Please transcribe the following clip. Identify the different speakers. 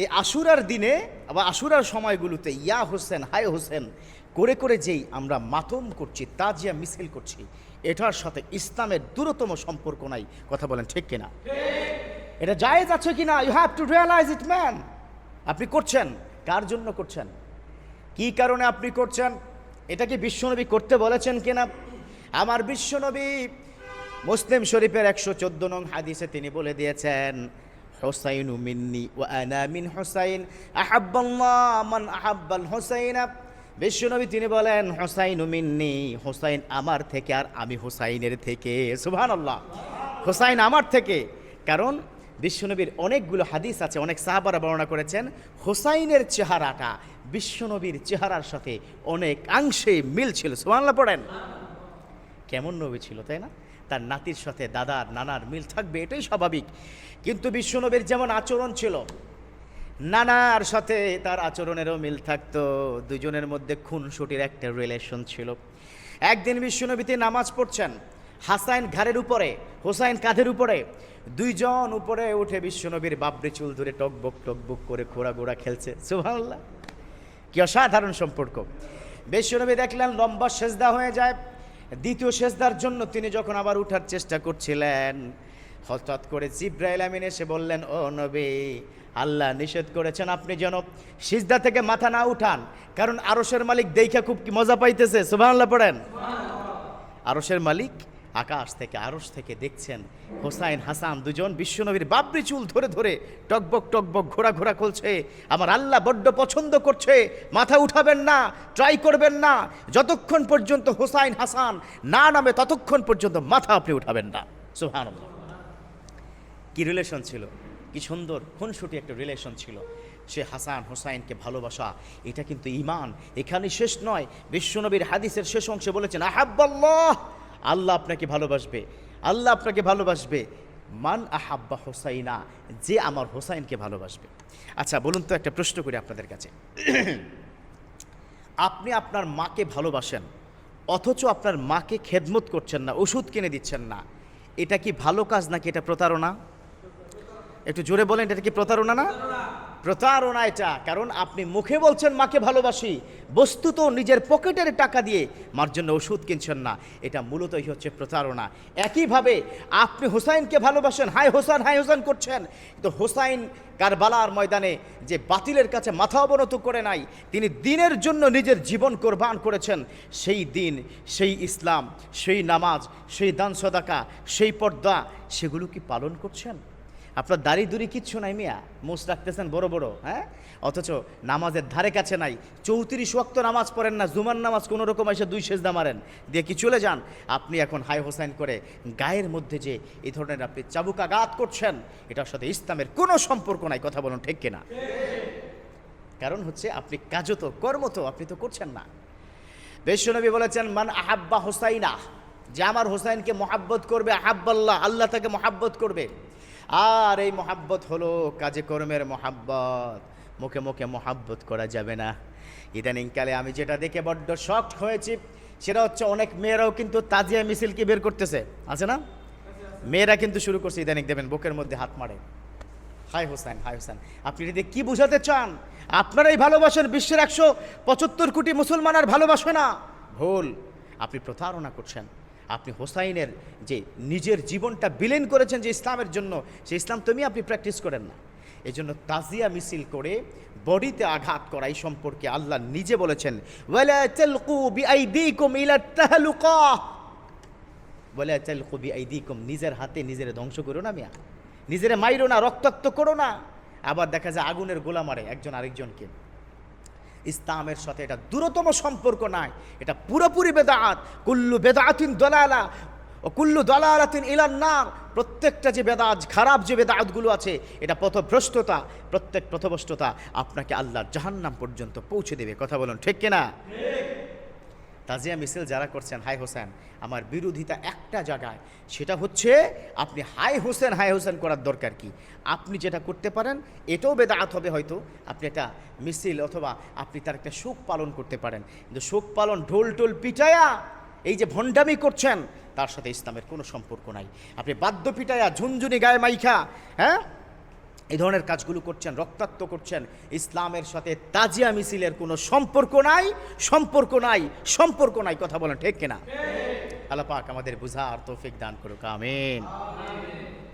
Speaker 1: এই আশুরার দিনে বা আশুরার সময়গুলোতে ইয়া হোসেন, হায় হোসেন, করে করে যেই আমরা মাতম করছি, তাজিয়া মিছিল করছি, এটার সাথে ইসলামের দূরতম সম্পর্ক নাই। কথা বলেন, ঠিক কিনা? এটা জায়েজ আছে কিনা? You have to realise it man আপনি করছেন, কার জন্য করছেন? কি কারণে আপনি করছেন? এটা কি বিশ্বনবী করতে বলেছেন কিনা? আমার বিশ্বনবী মুসলিম শরীফের একশো চোদ্দ নং হাদিসে তিনি বলে দিয়েছেন হোসাইন মিন্নি ও আনা মিন হোসাইন আহাব্বাল্লাহ মান আহাব্বাল হোসাইনা বিশ্বনবী তিনি বলেন, হোসাইন মিন্নি, হোসাইন আমার থেকে আর আমি হোসাইনের থেকে। সুবহানাল্লাহ। হোসাইন আমার থেকে। কারণ বিশ্বনবীর অনেকগুলো হাদিস আছে, অনেক সাহাবারা বর্ণনা করেছেন, হোসাইনের চেহারাটা বিশ্বনবীর চেহারার সাথে অনেক অংশে মিল ছিল। সুবহানাল্লাহ পড়েন। কেমন নবী ছিল, তাই না? তার নাতির সাথে, দাদার, নানার মিল থাকবে, এটাই স্বাভাবিক। কিন্তু বিশ্বনবীর যেমন আচরণ ছিল, নানার সাথে তার আচরণেরও মিল থাকতো। দুজনের মধ্যে খুনসুটির একটা রিলেশন ছিল। একদিন বিশ্বনবীতে নামাজ পড়ছেন, হাসাইন ঘাড়ের উপরে, হোসাইন কাঁধের উপরে। দুইজন উপরে উঠে বিশ্বনবীর বাবরি চুল ধরে টকবক টকবক করে ঘোরা ঘোরা খেলছে। সুবহানাল্লাহ, কি অসাধারণ সম্পর্ক। বিশ্বনবী দেখলেন লম্বা সেজদা হয়ে যায়। দ্বিতীয় সেজদার জন্য তিনি যখন আবার উঠার চেষ্টা করছিলেন হঠাৎ করে জিব্রাইল আমিন এসে বললেন ও নবী আল্লাহ নিষেধ করেছেন আপনি যেন সিজদা থেকে মাথা না উঠান কারণ আরসের মালিক দেখা খুব মজা পাইতেছে সুবহানাল্লাহ পড়েন। আরসের মালিক আকাশ থেকে, আরশ থেকে দেখছেন হোসাইন, হাসান দুজন বিশ্বনবীর বাবরি চুল ধরে ধরে টকবক টকবক ঘোরা ঘোরা করছে। আমার আল্লাহ বড্ড পছন্দ করছে। মাথা উঠাবেন না ট্রাই করবেন না। যতক্ষণ পর্যন্ত হোসাইন, হাসান না নামে ততক্ষণ পর্যন্ত মাথা আপনি উঠাবেন না। সুহান কি রিলেশন ছিল? কি সুন্দর, খুনসুটি একটা রিলেশন ছিল। সে হাসান, হোসাইনকে ভালোবাসা, এটা কিন্তু ইমান এখানে শেষ নয়। বিশ্বনবীর হাদিসের শেষ অংশে বলেছেন, আহাব্বাল্লাহ আল্লাহ আপনাকে ভালোবাসবে, আল্লাহ আপনাকে ভালোবাসবে। মান আহাব্বা হোসাইনা, যে আমার হোসাইনকে ভালোবাসবে। আচ্ছা বলুন তো একটা প্রশ্ন করি আপনাদের কাছে। আপনি আপনার মাকে ভালোবাসেন, অথচ আপনার মাকে খেদমত করছেন না, ওষুধ কিনে দিচ্ছেন না। এটা কি ভালো কাজ নাকি এটা প্রতারণা? একটু জোরে বলেন, এটা কি প্রতারণা না? প্রতারণা এটা, কারণ আপনি মুখে বলছেন, মাকে ভালোবাসি, বস্তুত নিজের পকেটের টাকা দিয়ে মার জন্য ওষুধ কিনছেন না। এটা মূলতই হচ্ছে প্রতারণা। একইভাবে আপনি হোসাইনকে ভালোবাসেন হাই হোসান হাই হোসান করছেন তো হোসাইন কারবালার ময়দানে যে বাতিলের কাছে মাথা অবনত করে নাই, তিনি দিনের জন্য নিজের জীবন কোরবান করেছেন, সেই দিন, সেই ইসলাম, সেই নামাজ, সেই দান সদাকা, সেই পর্দা, সেগুলো কি পালন করছেন? আপনার দাড়ি দুড়ি কিচ্ছু নাই মিয়া। মুস রাখতেছেন বড় বড় হ্যাঁ? অথচ নামাজের ধারে কাছে নাই। চৌত্রিশ ওয়াক্ত নামাজ পড়েন না, জুমার নামাজ কোনো রকম এসে দুই সেজদা মারেন। দিয়ে কি চলে যান? আপনি এখন হাই হোসাইন করে গায়ের মধ্যে যে এই ধরনের আপনি চাবুকাঘাত করছেন, এটার সাথে ইসলামের কোনো সম্পর্ক নাই, কথা বলুন ঠিক কিনা? কারণ হচ্ছে আপনি কাজও তো, কর্ম তো, আপনি তো করছেন না। বিশ্বনবী বলেছেন, মান আহাব্বা হোসাইনা যে আমার হোসাইনকে মহাব্বত করবে, আহাব্বাল্লাহ, আল্লাহ তাকে মহাব্বত করবে। আর এই মহাব্বত হলো কাজে কর্মের মহাব্বত। মুখে মুখে মহাব্বত করা যাবে না। ইদানিংকালে আমি যেটা দেখে বড্ড শখ হয়েছি, সেটা হচ্ছে অনেক মেয়েরাও কিন্তু তাজিয়া মিছিলকে বের করতেছে, আছে না? মেয়েরা কিন্তু শুরু করছে ইদানিং দেবেন বুকের মধ্যে হাত মারে। হাই হোসেন হাই হোসেন, আপনি যদি কি বুঝাতে চান আপনারাই ভালোবাসেন বিশ্বের একশো পঁচাত্তর কোটি মুসলমান আর ভালোবাসবে না। ভুল, আপনি প্রতারণা করছেন। আপনি হোসাইনের যে নিজের জীবনটা বিলীন করেছেন যে ইসলামের জন্য, সেই ইসলাম তুমি আপনি প্র্যাকটিস করেন না। এই জন্য তাজিয়া মিছিল করে বডিতে আঘাত করা এই সম্পর্কে আল্লাহ নিজে বলেছেন নিজের হাতে নিজের ধ্বংস করো না মিয়া। নিজেরে মাইরো না, রক্তাক্ত করো না। আবার দেখা যায় আগুনের গোলা মারে একজন আরেকজনকে। ইসলামের সাথে এটা দূরতম সম্পর্ক নাই। এটা পুরোপুরি বেদাত। কুল্লু বেদাতিন দলালা ও কুল্লু দলালাতিন নার। প্রত্যেকটা যে বেদাত, খারাপ যে বেদাতগুলো আছে, এটা পথভ্রষ্টতা, প্রত্যেক পথভ্রষ্টতা আপনাকে আল্লাহর জাহান্নাম পর্যন্ত পৌঁছে দেবে। কথা বলুন, ঠিক কিনা? তাজিয়া মিছিল যারা করছেন, হাই হোসেন, আমার বিরোধিতা একটা জায়গায়, সেটা হচ্ছে আপনি হাই হোসেন হাই হোসেন করার দরকার কি? আপনি যেটা করতে পারেন, এটাও বেদাত হবে হয়তো, আপনি একটা মিছিল অথবা আপনি তার একটা শোক পালন করতে পারেন। কিন্তু শোক পালন ঢোল টোল পিটায়া, এই যে ভণ্ডামি করছেন, তার সাথে ইসলামের কোনো সম্পর্ক নাই। আপনি বাদ্য পিটায়া, ঝুনঝুনি গায়ে মাইখা হ্যাঁ? এই ধরনের কাজগুলো করছেন রক্তাক্ত করছেন। ইসলামের সাথে তাজিয়া মিছিলের কোনো সম্পর্ক নাই সম্পর্ক নাই সম্পর্ক নাই কথা বলেন ঠিক কিনা? আল্লাহ পাক আমাদের বুঝার তৌফিক দান করুক আমিন।